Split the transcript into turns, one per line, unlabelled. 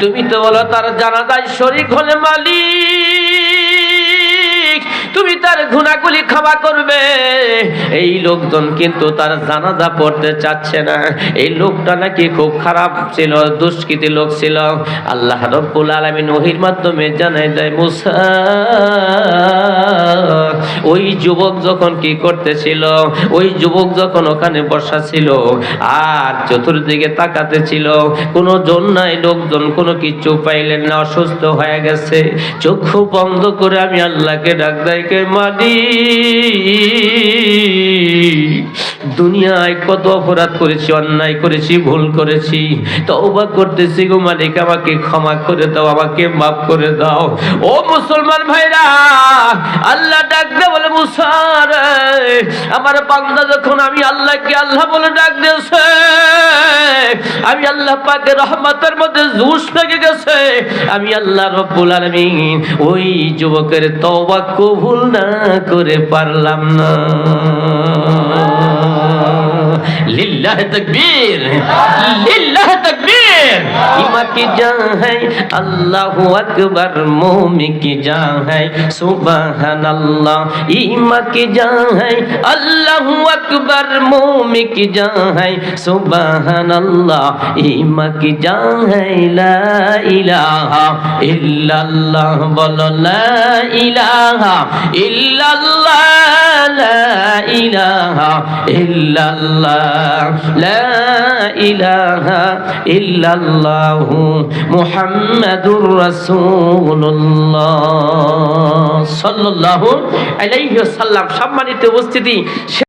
তুমি তো বলো তার জানাজায় শরিক হলে মালিক। গুণাগুলি ক্ষমা করবে। এই লোকজন কিন্তু তার জানাজা পড়তে চাচ্ছে না। এই লোকটা নাকি খুব খারাপ ছিল, দুষ্কৃতি লোক ছিল। আল্লাহ রব্বুল আলমিন ওহির মাধ্যমে জানাই দেয়, মুসা, ওই যুবক যখন কি করতেছিল? ওই যুবক যখন ওখানে বসা ছিল আর চতুর্দিকে তাকাতে ছিল, কোনো জন নাই, লোকজন কোনো কিছু পাইলেন না, অসুস্থ হয়ে গেছে। চক্ষু বন্ধ করে আমি আল্লাহকে ডাক দাইকে মানি দুনিয়ায় কত অপরাধ করেছি, অন্যায় করেছি, ভুল করেছি। তওবা করতেছি গো মালিক, আমাকে ক্ষমা করে দাও, আমাকে মাফ করে দাও। ও মুসলমান ভাইরা, আল্লাহ ডাক দে বলে, মুসার, আমার বান্দা যখন আমি আল্লাহকে আল্লাহ বলে ডাক দিয়েছে আমি আল্লাহ পাকের রহমতের মধ্যে জুস লেগে গেছে। আমি আল্লাহ রব্বুল আলমিন ওই যুবকের তবা কবুল না করে পারলাম না। লিল্লাহ তকবীর লিল্লাহ তকবীর। ইমা কি যা হ্যায় আল্লাহু আকবার, মুমি কি যা হ্যায় সুবহানাল্লাহ। ইমা কি যা হ্যায় আল্লাহু আকবার, মুমি কি যা হ্যায় সুবহানাল্লাহ। ইমা কি যা হ্যায় লা ইলাহা ইল্লাল্লাহ, বলো লা ইলাহা ইল্লাল্লাহ, লা ইলাহা ইল্লাল্লাহ লা ইলাহা ইল্লাল্লাহ মুহাম্মাদুর রাসূলুল্লাহ। সাল্লাল্লাহু সম্মানিত উপস্থিতি।